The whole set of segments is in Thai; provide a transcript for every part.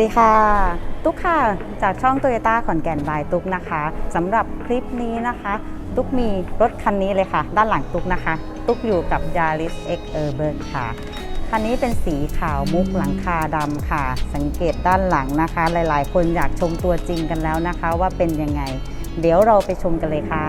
สวัสดีค่ะ ตุ๊กค่ะ จากช่อง Toyota ขอนแก่นบายตุ๊กนะคะสำหรับคลิปนี้นะคะ ตุ๊กมีรถคันนี้เลยค่ะ ด้านหลังตุ๊กนะคะ ตุ๊กอยู่กับ Yaris X Urban ค่ะ คันนี้เป็นสีขาวมุกหลังคาดำค่ะ สังเกตด้านหลังนะคะ หลายๆ คนอยากชมตัวจริงกันแล้วนะคะ ว่าเป็นยังไง เดี๋ยวเราไปชมกันเลยค่ะ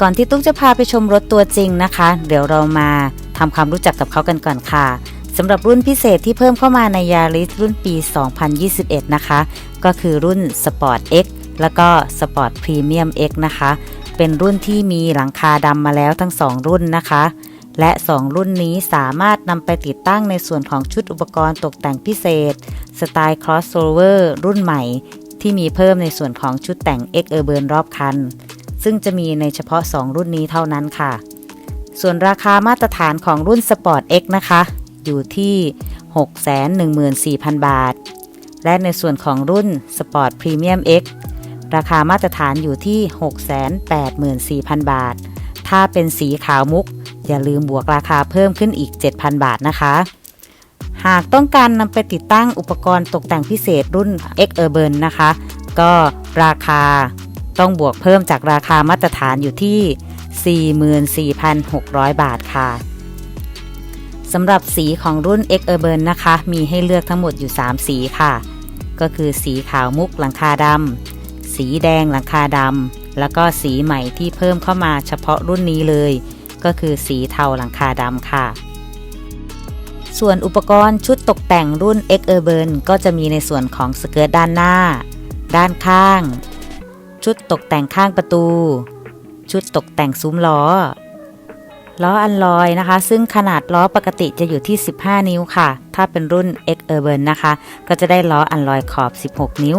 ก่อนที่ตุ๊กจะพาไปชมรถตัวจริงนะคะ เดี๋ยวเรามาทำความรู้จักกับเขากันก่อนค่ะสำหรับรุ่นพิเศษที่เพิ่มเข้ามาใน Yaris รุ่นปี 2021 นะคะ ก็คือรุ่น Sport X แล้วก็ Sport Premium X นะคะ เป็นรุ่นที่มีหลังคาดำมาแล้วทั้ง 2 รุ่นนะคะ และ 2 รุ่นนี้สามารถนำไปติดตั้งในส่วนของชุดอุปกรณ์ตกแต่งพิเศษ สไตล์ crossover รุ่นใหม่ ที่มีเพิ่มในส่วนของชุดแต่ง X Urban รอบคัน ซึ่งจะมีในเฉพาะ 2 รุ่นนี้เท่านั้นค่ะ ส่วนราคามาตรฐานของรุ่น Sport X นะคะ อยู่ที่ 614,000 บาท และในส่วนของรุ่น Sport Premium X ราคามาตรฐานอยู่ที่ 684,000 บาท ถ้าเป็นสีขาวมุก อย่าลืมบวกราคาเพิ่มขึ้นอีก 7,000 บาทนะคะ หากต้องการนำไปติดตั้งอุปกรณ์ตกแต่งพิเศษรุ่น X Urban นะคะ ก็ราคา ต้องบวกเพิ่มจากราคามาตรฐานอยู่ที่ 44,600 บาทค่ะสำหรับสีของรุ่น X Urban นะคะ มีให้เลือกทั้งหมดอยู่ 3 สีค่ะ ก็คือสีขาวมุกหลังคาดำสีแดงหลังคาดำแล้วก็สีใหม่ที่เพิ่มเข้ามาเฉพาะรุ่นนี้เลย ก็คือสีเทาหลังคาดำค่ะ ส่วนอุปกรณ์ชุดตกแต่งรุ่น X Urban ก็จะมีในส่วนของสเกิร์ตด้านหน้า ด้านข้าง ชุดตกแต่งข้างประตู ชุดตกแต่งซุ้มล้อ ล้ออันลอยนะคะ ซึ่งขนาดล้อปกติจะอยู่ที่ 15 นิ้วค่ะ ถ้าเป็นรุ่น X Urban นะคะ ก็จะได้ล้ออันลอยขอบ 16 นิ้ว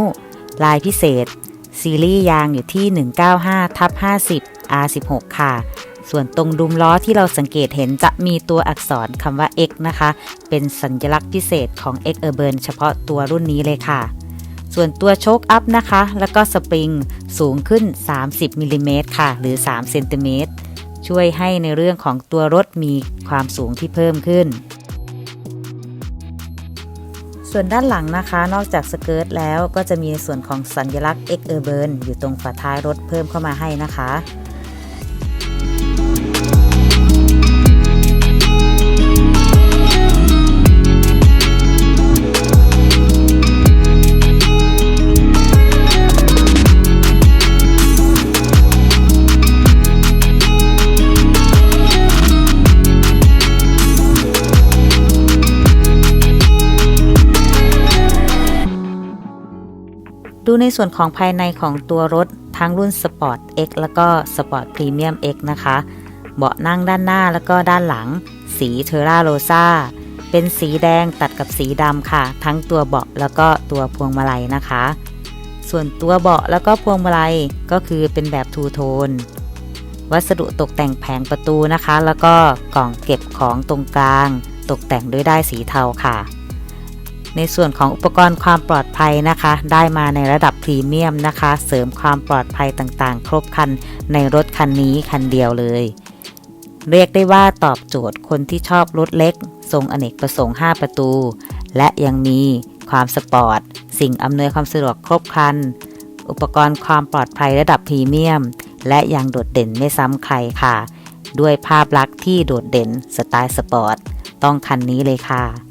ลายพิเศษ ซีรีส์ยางอยู่ที่ 195ทับ50 R16 ค่ะส่วนตรงดุมล้อที่เราสังเกตเห็นจะมีตัวอักษรคำว่า X นะคะ เป็นสัญลักษณ์พิเศษของ X Urban เฉพาะตัวรุ่นนี้เลยค่ะ ส่วนตัวโชคอัพนะคะ แล้วก็สปริงสูงขึ้น 30มิลลิเมตรค่ะ หรือ3เซนติเมตรช่วยให้ในเรื่องของตัวรถมีความสูงที่เพิ่มขึ้น ส่วนด้านหลังนะคะ นอกจากสเกิร์ตแล้วก็จะมีในส่วนของสัญลักษณ์ X Urban อยู่ตรงฝาท้ายรถเพิ่มเข้ามาให้นะคะ ดูในส่วนของภายในของตัวรถทั้งรุ่น Sport X แล้วก็ Sport Premium X นะคะ เบาะนั่งด้านหน้าแล้วก็ด้านหลัง สีเทอร่าโรซาเป็นสีแดงตัดกับสีดำค่ะ ทั้งตัวเบาะแล้วก็ตัวพวงมาลัยนะคะ ส่วนตัวเบาะแล้วก็พวงมาลัยก็คือเป็นแบบทูโทนวัสดุตกแต่งแผงประตูนะคะ แล้วก็กล่องเก็บของตรงกลาง ตกแต่งด้วยได้ายสีเทาค่ะ ในส่วนของอุปกรณ์ความปลอดภัยนะคะ ได้มาในระดับพรีเมียมนะคะ เสริมความปลอดภัยต่างๆ ครบครันในรถคันนี้คันเดียวเลย เรียกได้ว่าตอบโจทย์คนที่ชอบรถเล็ก ทรงอเนกประสงค์ 5 ประตู และยังมีความสปอร์ต สิ่งอำนวยความสะดวกครบครัน อุปกรณ์ความปลอดภัยระดับพรีเมียม และยังโดดเด่นไม่ซ้ำใครค่ะ ด้วยภาพลักษณ์ที่โดดเด่นสไตล์สปอร์ต ต้องคันนี้เลยค่ะ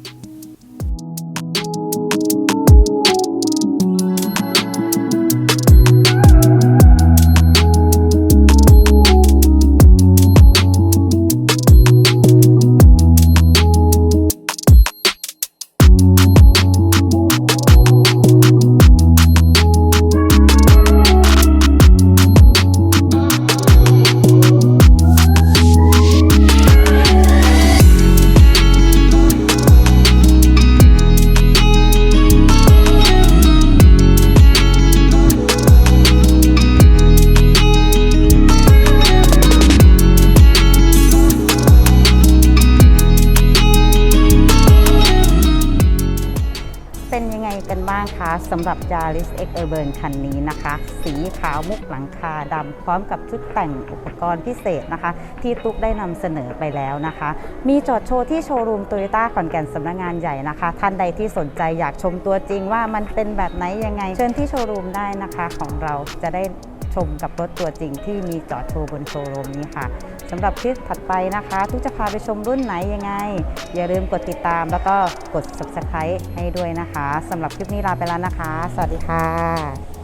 สำหรับ Yaris X Urban คันนี้นะคะ สีขาวมุกหลังคาดำพร้อมกับชุดแต่งอุปกรณ์พิเศษนะคะ ที่ตุ๊กได้นำเสนอไปแล้วนะคะ มีจอดโชว์ที่โชว์รูมโตโยต้าขอนแก่นสำนักงานใหญ่นะคะ ท่านใดที่สนใจอยากชมตัวจริงว่ามันเป็นแบบไหนยังไง เชิญที่โชว์รูมได้นะคะของเราจะได้ชมกับรถตัวจริงที่มีจอดโชว์บนโชว์รูมนี้ค่ะ สำหรับคลิปถัดไปนะคะ ทุกจะพาไปชมรุ่นไหนยังไง อย่าลืมกดติดตามแล้วก็กด subscribe ให้ด้วยนะคะสำหรับคลิปนี้ลาไปแล้วนะคะ สวัสดีค่ะ